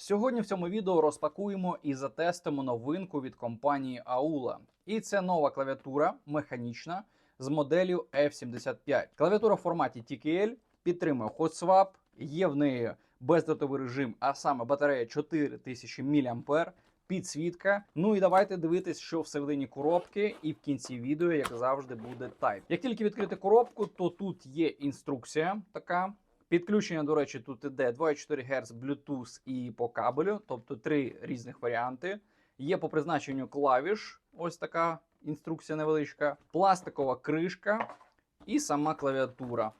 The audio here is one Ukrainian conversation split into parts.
Сьогодні в цьому відео розпакуємо і затестимо новинку від компанії Aula. І це нова клавіатура механічна з моделлю F75. Клавіатура в форматі TKL підтримує Hot Swap, є в неї бездротовий режим, а саме батарея 4000 мАh, підсвітка. Ну і давайте дивитись, що всередині коробки, і в кінці відео, як завжди, буде тайп. Як тільки відкрити коробку, то тут є інструкція така. Підключення, до речі, тут іде 2,4 Гц Bluetooth і по кабелю, тобто три різних варіанти. Є по призначенню клавіш, ось така інструкція невеличка, пластикова кришка і сама клавіатура.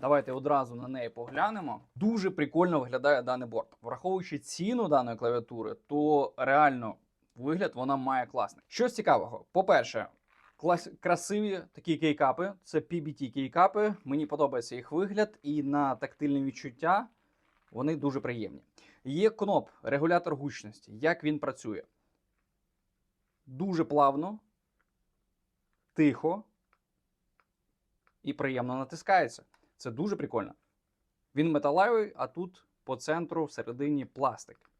Давайте одразу на неї поглянемо. Дуже прикольно виглядає даний борт. Враховуючи ціну даної клавіатури, то реально вигляд вона має класний. Що цікавого, по-перше, клас... красиві такі кейкапи. Це PBT кейкапи. Мені подобається їх вигляд, і на тактильне відчуття вони дуже приємні. Є кноп, регулятор гучності. Як він працює? Дуже плавно, тихо і приємно натискається. Це дуже прикольно. Він металевий, а тут по центру всередині пластик.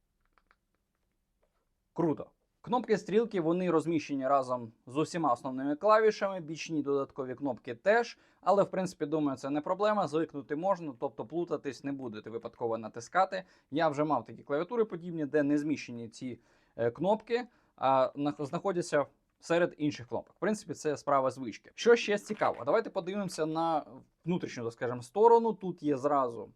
Круто. Кнопки стрілки вони розміщені разом з усіма основними клавішами, бічні додаткові кнопки теж. Але, в принципі, думаю, це не проблема. Звикнути можна, тобто плутатись не будете випадково натискати. Я вже мав такі клавіатури подібні, де не зміщені ці е, кнопки, а знаходяться серед інших кнопок. В принципі, це справа звички. Що ще цікаво? Давайте подивимося на внутрішню, так сторону. Тут є зразу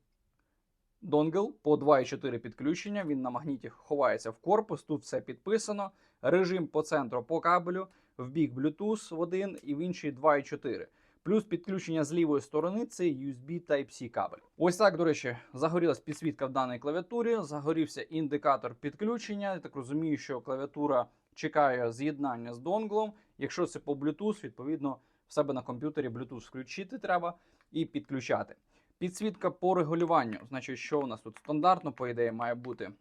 донгл по 2,4 підключення. Він на магніті ховається в корпус. Тут все підписано. Режим по центру по кабелю, в бік Bluetooth в один і в інший 2,4. Плюс підключення з лівої сторони це USB Type-C кабель. Ось так, до речі, загорілась підсвітка в даній клавіатурі. Загорівся індикатор підключення. Я так розумію, що клавіатура чекає з'єднання з донглом. Якщо це по Bluetooth, відповідно в себе на комп'ютері Bluetooth включити треба і підключати. Підсвітка по регулюванню. Значить, що у нас тут стандартно, по ідеї, має бути.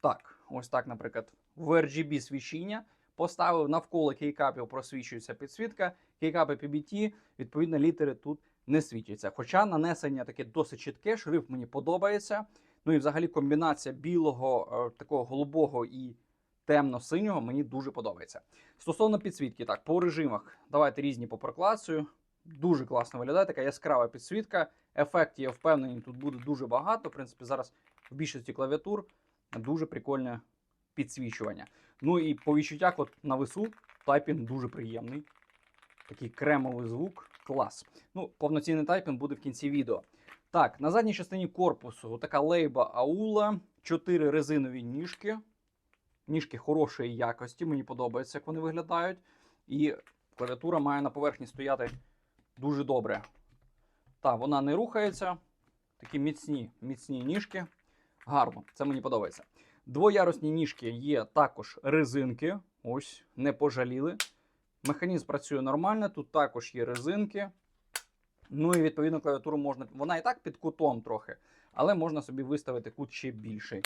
Так, ось так, наприклад, в RGB свічіння. Поставив навколо кейкапів, просвічується підсвітка. Кейкапи PBT, відповідно, літери тут не світяться. Хоча нанесення таке досить чітке, шрифт мені подобається. Ну і взагалі комбінація білого, е, такого голубого і темно-синього мені дуже подобається. Стосовно підсвітки, так, по режимах, давайте різні по прокласію. Дуже класно виглядає, така яскрава підсвітка. Ефектів, я впевнений, тут буде дуже багато. В принципі, зараз в більшості клавіатур дуже прикольне підсвічування. Ну і по відчуттях, от на весу, тайпінг дуже приємний. Такий кремовий звук, клас. Ну, повноцінний тайпінг буде в кінці відео. Так, на задній частині корпусу така лейба Аула, 4 резинові ніжки. Ніжки хорошої якості, мені подобається, як вони виглядають. І клавіатура має на поверхні стояти дуже добре. Так, вона не рухається. Такі міцні, міцні ніжки. Гарно, це мені подобається. Двоярусні ніжки є також резинки. Ось, не пожаліли. Механізм працює нормально, тут також є резинки. Ну і відповідно клавіатуру можна. Вона і так під кутом трохи, але можна собі виставити кут ще більший.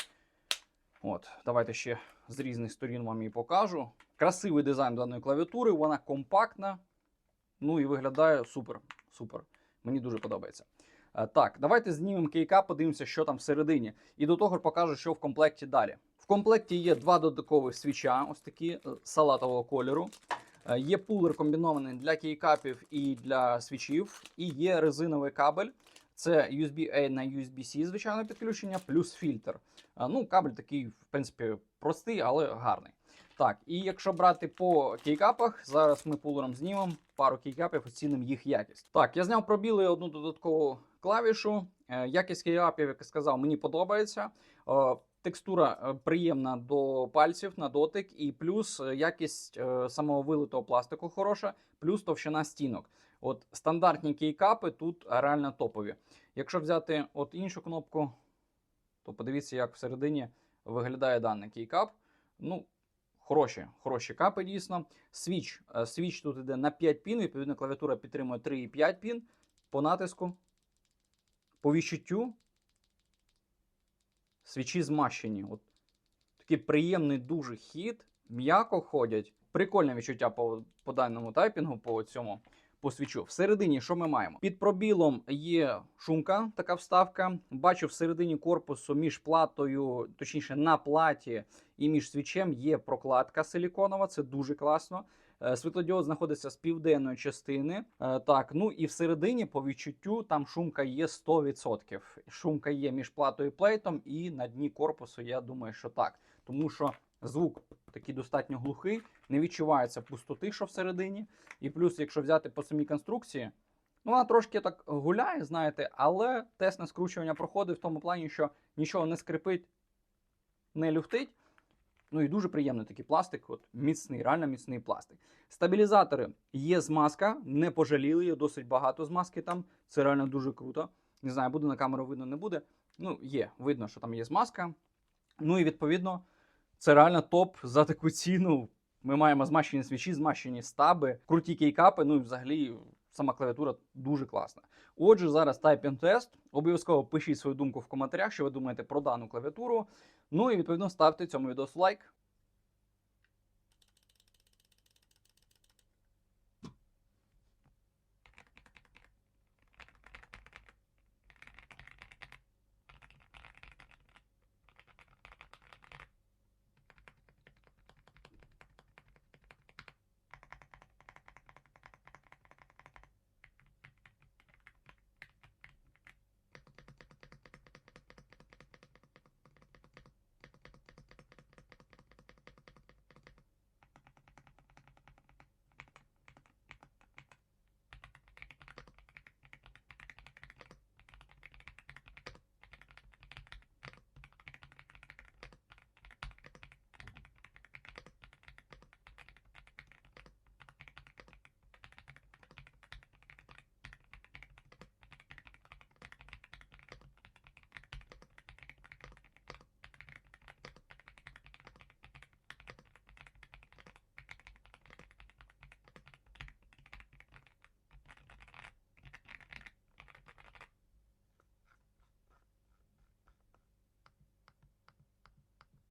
От, давайте ще з різних сторін вам її покажу. Красивий дизайн даної клавіатури, вона компактна. Ну і виглядає супер. Супер. Мені дуже подобається. Е, Так, давайте знімемо кейка, подивимося, що там всередині. І до того покажу, що в комплекті далі. В комплекті є два додаткових свіча, ось такі е, салатового кольору. Е, Є пулер комбінований для кейкапів і для свічів, і є резиновий кабель. Це USB-A на USB-C, звичайне підключення, плюс фільтр. Ну, кабель такий, в принципі, простий, але гарний. Так, і якщо брати по кейкапах, зараз ми пулером знімемо пару кейкапів, оцінимо їх якість. Так, я зняв пробіли одну додаткову клавішу. Е, Якість кейкапів, як я сказав, мені подобається. Е, Текстура е, приємна до пальців на дотик, і плюс якість самого вилитого пластику хороша, плюс товщина стінок. От стандартні кейкапи тут реально топові. Якщо взяти от іншу кнопку, то подивіться, як всередині виглядає даний кейкап. Ну, хороші, хороші капи дійсно. Свіч. е, Свіч тут йде на 5 пін, відповідно, клавіатура підтримує 3,5 пін по натиску. По відчуттю свічі змащені. От такий приємний дуже хід, м'яко ходять. Прикольне відчуття по, по даному тайпінгу, по цьому посвічу. Всередині, що ми маємо? Під пробілом є шумка, така вставка. Бачу, всередині корпусу між платою, точніше на платі і між свічем є прокладка силіконова. Це дуже класно. Е, Світлодіод знаходиться з південної частини. Е, Так, ну і всередині, по відчуттю, там шумка є 100%. Шумка є між платою і плейтом, і на дні корпусу, я думаю, що так. Тому що звук такий достатньо глухий, не відчувається пустоти, що всередині. І плюс, якщо взяти по самій конструкції, ну вона трошки так гуляє, знаєте, але тест на скручування проходить в тому плані, що нічого не скрипить, не люфтить. Ну і дуже приємний такий пластик, от міцний, реально міцний пластик. Стабілізатори є змазка, не пожаліли, є досить багато змазки там. Це реально дуже круто. Не знаю, буде на камеру видно, не буде. Ну, є, видно, що там є змазка. Ну і відповідно, це реально топ за таку ціну. Ми маємо змащені свічі, змащені стаби, круті кейкапи. Ну і взагалі сама клавіатура дуже класна. Отже, зараз Typing тест. Обов'язково пишіть свою думку в коментарях, що ви думаєте про дану клавіатуру. Ну і відповідно ставте цьому відео лайк.